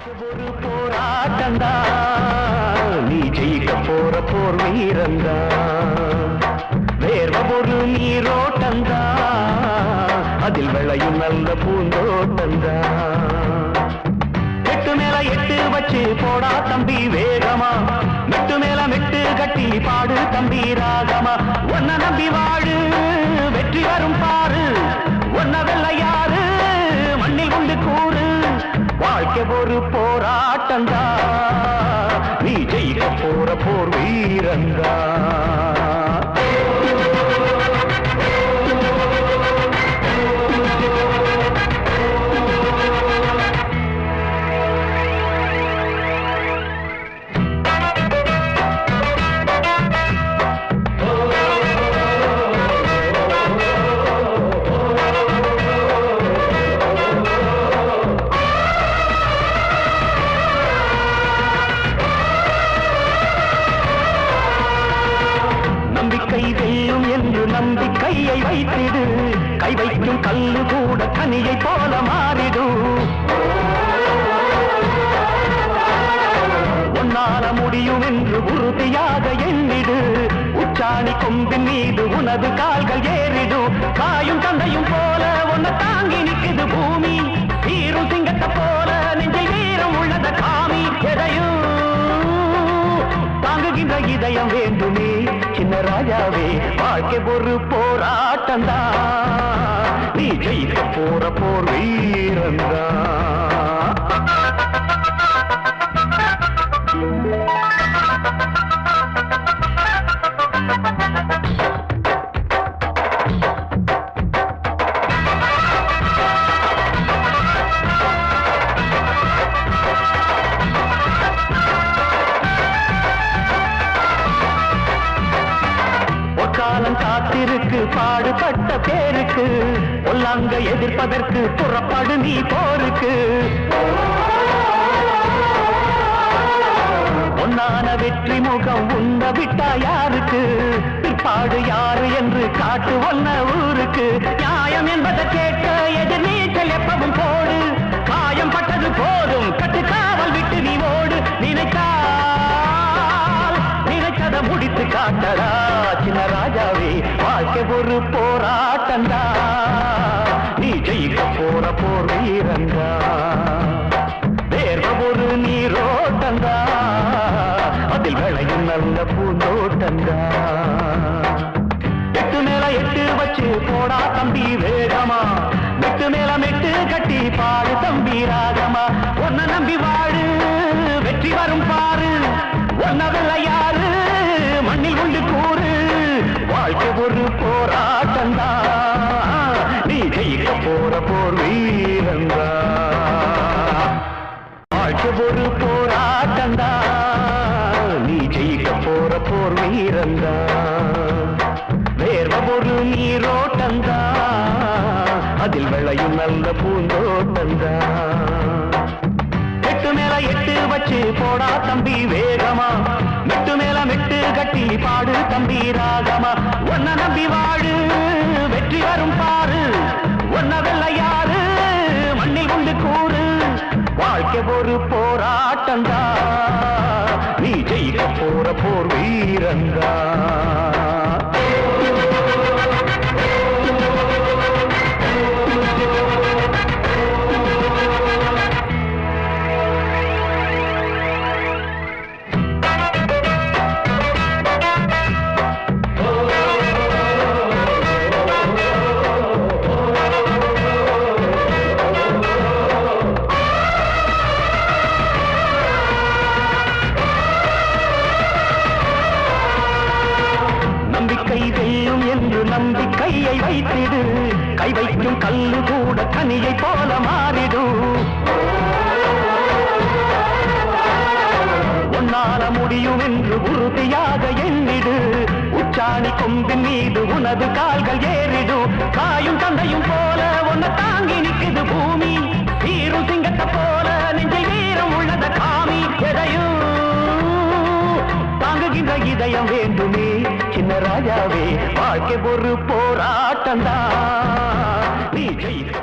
ஒரு போராட்டந்தா நீ ஜெயிக்க போற போர் வீரந்தா வேர்வ ஒரு நீரோட்டந்தா அதில் விளையும் நல்ல பூந்தோட்டந்தா எட்டு மேல எட்டு வச்சு போடா தம்பி வேகமா. மெட்டு மேல மெட்டு கட்டி பாடு தம்பீரா ஒரு போராட்டந்தா? நீ ஜெயிக்க போற போர் வீரந்தா? வைத்திடு. கை வைக்கும் கல்லு கூட கனியை போல மாறிடும் உன்னால முடியும் என்று உறுதியாக எண்ணிடு. உச்சாணி கொம்பின் மீது உனது கால்கள் ஏறிடும் காயும் தந்தையும் போல உன்னை தாங்கி நிற்குது பூமி. சீரும் சிங்கத்தை போல நெஞ்சில் வீரம் உள்ளத காமி. எதையும் தாங்குகின்ற இதயம் வேண்டுமே. என்ன ராஜாவே? வாழ்க்கை ஒரு போராட்டந்தா நீ ஜெயிக்க போற போர் வீரந்தா பாடுபட்ட பேருக்கு பொல்லாங்க எதிர்ப்பதற்கு புறப்படு நீ போருக்கு. பொன்னான வெற்றி முகம் உண்ண விட்டா யாருக்கு? பிற்பாடு யாரு என்று காட்டு ஒன்ன ஊருக்கு. நியாயம் என்பதை கேட்க எதிர் நீச்சல் எப்பவும் போடு. காயம் பட்டது போதும். ஒரு போராட்டந்தா நீ ஜெயிக்க போற போர் வீரந்தா வேர்வ ஒரு நீரோட்டந்தா அதில் விளையும் நல்ல பூந்தோட்டந்தா எட்டு மேல எட்டு வச்சு போடா தம்பி வேகமா. மெட்டு மேல மெட்டு கட்டி பாடு தம்பி ராகமா ஒன்ன நம்பி வாழு வெற்றி வரும் பாரு. ஒன்ன வெல்ல போராட்டந்தா. நீ ஜெயிக்க போற போர் வீரந்தா. வாழ்க்கை ஒரு போராட்டந்தா. நீ ஜெயிக்க போற போர் வீரந்தா. வேர்வ ஒரு நீரோட்டந்தா. அதில் விளையும் நல்ல பூந்தோட்டந்தா. எட்டு மேல எட்டு வச்சு போடா தம்பி வேகமா. மெட்டு மேல கட்டி பாடு தம்பி ராகமா ஒன்ன நம்பி வாழு வெற்றி வரும் பாரு. ஒன்ன வெல்ல யாரு மண்ணில் உண்டு கூறு. வாழ்க்கை ஒரு போராட்டந்தா நீ ஜெயிக்க போற போர் வீரந்தா நம்பிக்கை வெல்லும் என்று நம்பி கையை வைத்திடு. கை வைக்கும் கல்லு கூட கனியை போல மாறிடும் உன்னால முடியும் என்று உறுதியாக எண்ணிடு. உச்சாணி கொம்பின் மீது உனது கால்கள் ஏறிடும் காயும் தந்தையும் போல உன்னை தாங்கி நிற்குது பூமி. சீரும் சிங்கத்தை போல நெஞ்சை வீரம் உள்ளத காமி. எதையும் தாங்குகின்ற இதயம் வேண்டுமே. என்ன ராஜாவே வாழ்க்கை ஒரு போராட்டம் தான் நீ ஜெயித்த